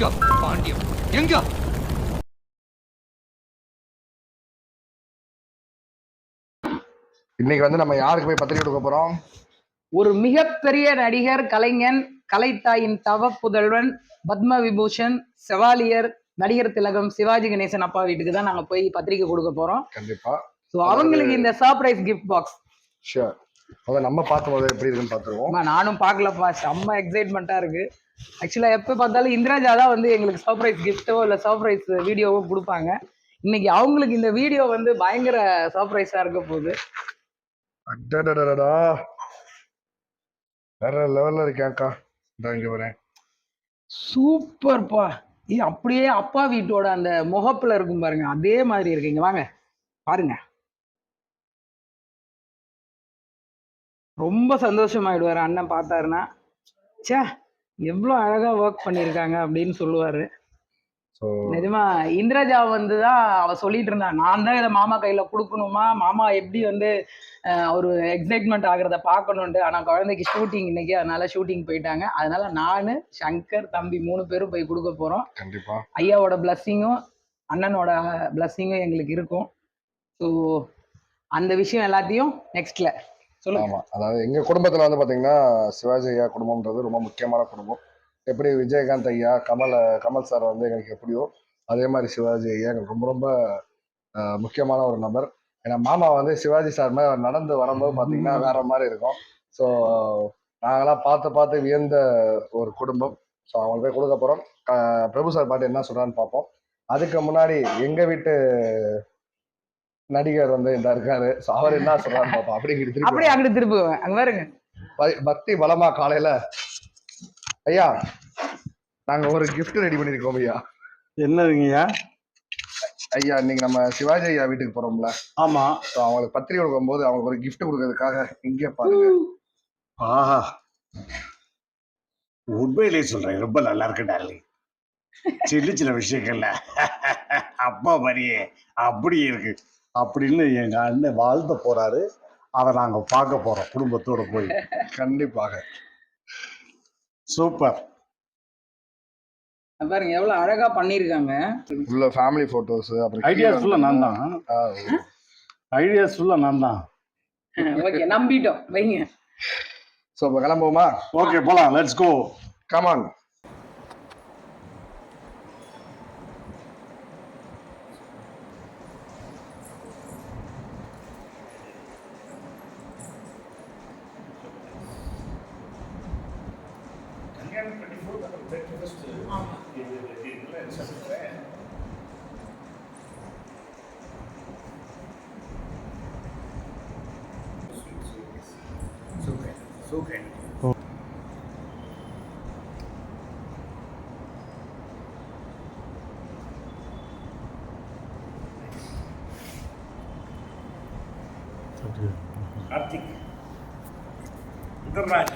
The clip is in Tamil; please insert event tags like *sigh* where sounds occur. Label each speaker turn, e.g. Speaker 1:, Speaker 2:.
Speaker 1: எங்க பாண்டியம் எங்க?
Speaker 2: இன்னைக்கு வந்து நம்ம யாருக்கு போய் பத்திரிக்கை கொடுக்க போறோம்?
Speaker 3: ஒரு மிகப்பெரிய நடிகர் கலைஞன் கலைத்தாயின் தவ புதல்வன் பத்ம விபூஷன் செவாலியர் நடிகர் திலகம் சிவாஜி கணேசன் அப்பா வீட்டுக்கு தான் நாங்க போய் பத்திரிக்கை கொடுக்க போறோம்.
Speaker 2: கண்டிப்பா.
Speaker 3: ஸோ அவங்களுக்கு இந்த சர்ப்ரைஸ் கிஃப்ட் பாக்ஸ்
Speaker 2: ஷூர் அதான் நம்ம பார்க்கும்போது எப்படி இருக்குன்னு பார்த்துருவோம்.
Speaker 3: நானும் பார்க்கலப்பா. செம்ம எக்ஸைட்மெண்ட்டா இருக்கு. ஆக்சுவலா எப்போ பார்த்தாலும் இந்திராஜா தான் வந்து எங்களுக்கு சர்ப்ரைஸ் கிஃப்ட்டோ இல்லை சர்ப்ரைஸ் வீடியோவோ கொடுப்பாங்க. இன்னைக்கு அவங்களுக்கு இந்த வீடியோ வந்து பயங்கர சர்ப்ரைஸா இருக்க போகுது.
Speaker 2: அடடடடடா. வேற லெவல்ல இருக்கேன்க்கா இந்த இங்க வரேன்.
Speaker 3: சூப்பர்ப்பா. இது அப்படியே அப்பா வீட்டோட அந்த முகப்புல இருக்கும் பாருங்க. அதே மாதிரி இருக்குங்க வாங்க. பாருங்க. ரொம்ப சந்தோஷமாயிடுவாரு அண்ணன் பார்த்தாருன்னா ச்சே எவ்வளோ அழகா ஒர்க் பண்ணியிருக்காங்க அப்படின்னு சொல்லுவாரு. நிஜமா இந்திரஜா வந்து தான் அவ சொல்லிட்டு இருந்தா நான் தான் இதை மாமா கையில கொடுக்கணுமா? மாமா எப்படி வந்து ஒரு எக்ஸைட்மெண்ட் ஆகுறத பார்க்கணுன்ட்டு ஆனா குழந்தைக்கு ஷூட்டிங் இன்னைக்கு அதனால ஷூட்டிங் போயிட்டாங்க. அதனால நானு சங்கர் தம்பி மூணு பேரும் போய் கொடுக்க போறோம்.
Speaker 2: கண்டிப்பா.
Speaker 3: ஐயாவோட பிளஸ்ஸிங்கும் அண்ணனோட பிளஸ்ஸிங்கும் எங்களுக்கு இருக்கும். ஸோ அந்த விஷயம் எல்லாத்தையும் நெக்ஸ்ட்ல
Speaker 2: ஆமா. அதாவது எங்க குடும்பத்துல வந்து பாத்தீங்கன்னா சிவாஜி ஐயா குடும்பம்ன்றது ரொம்ப முக்கியமான குடும்பம். எப்படி விஜயகாந்த் ஐயா கமல் கமல் சார் வந்து எங்களுக்கு எப்படியோ அதே மாதிரி சிவாஜி ஐயா எங்களுக்கு ரொம்ப ரொம்ப முக்கியமான ஒரு நபர். ஏன்னா மாமா வந்து சிவாஜி சார் மாதிரி நடந்து வரும்போது பாத்தீங்கன்னா வேற மாதிரி இருக்கும். ஸோ நாங்களாம் பார்த்து பார்த்து வியந்த ஒரு குடும்பம். ஸோ அவங்களுக்கு போய் கொடுக்க போறோம். பிரபு சார் பாட்டு என்ன சொல்றான்னு பார்ப்போம். அதுக்கு முன்னாடி எங்க வீட்டு நடிகர் வந்து இந்த இருக்காரு. அவர் என்ன சொல்றான்னு பார்ப்போம். அப்படிங்கிட்டு திருப்பி
Speaker 3: அப்படியே அங்கிட்டு திருப்புவேன் அங்க பாருங்க.
Speaker 2: பக்தி பலமா காலையில. ஐயா நாங்க ஒரு gift ரெடி பண்ணிருக்கோம் ஐயா.
Speaker 4: என்னதுங்கய்யா?
Speaker 2: ஐயா இன்னைக்கு நம்ம சிவாஜி ஐயா வீட்டுக்கு போறோம்ல.
Speaker 4: ஆமா.
Speaker 2: ஸோ அவங்களுக்கு பத்திரிகை கொடுக்கும் போது அவங்களுக்கு ஒரு gift கொடுக்கறதுக்காக இங்கே பாருங்க.
Speaker 4: ஆஹா. உண்மையிலே சொல்றேன் ரொம்ப நல்லா இருக்கு டார்லிங். சின்ன சின்ன விஷயங்கள்ல. *laughs* அப்பா மாதிரியே அப்படி இருக்கு. அப்படின்னு எங்க அண்ணன் வாழ்த்த போறாரு. அதை நாங்க பார்க்க போறோம் குடும்பத்தோட போய்.
Speaker 2: கண்டிப்பாக.
Speaker 4: சூப்பர்.
Speaker 3: பாருங்க எவ்வளவு அழகா பண்ணிருக்காங்க.
Speaker 2: உள்ள ஃபேமிலி போட்டோஸ் அப்புறம்
Speaker 4: ஐடியாஸ் ஃபுல்லா நான் தான் ஐடியாஸ் ஃபுல்லா நான் தான்
Speaker 3: ஓகே நம்பிட்டோம். வைங்க.
Speaker 2: ஸோ இப்போ கிளம்புவோமா?
Speaker 4: ஓகே போலாம். Let's go
Speaker 2: come on
Speaker 5: Karthik Sundarraj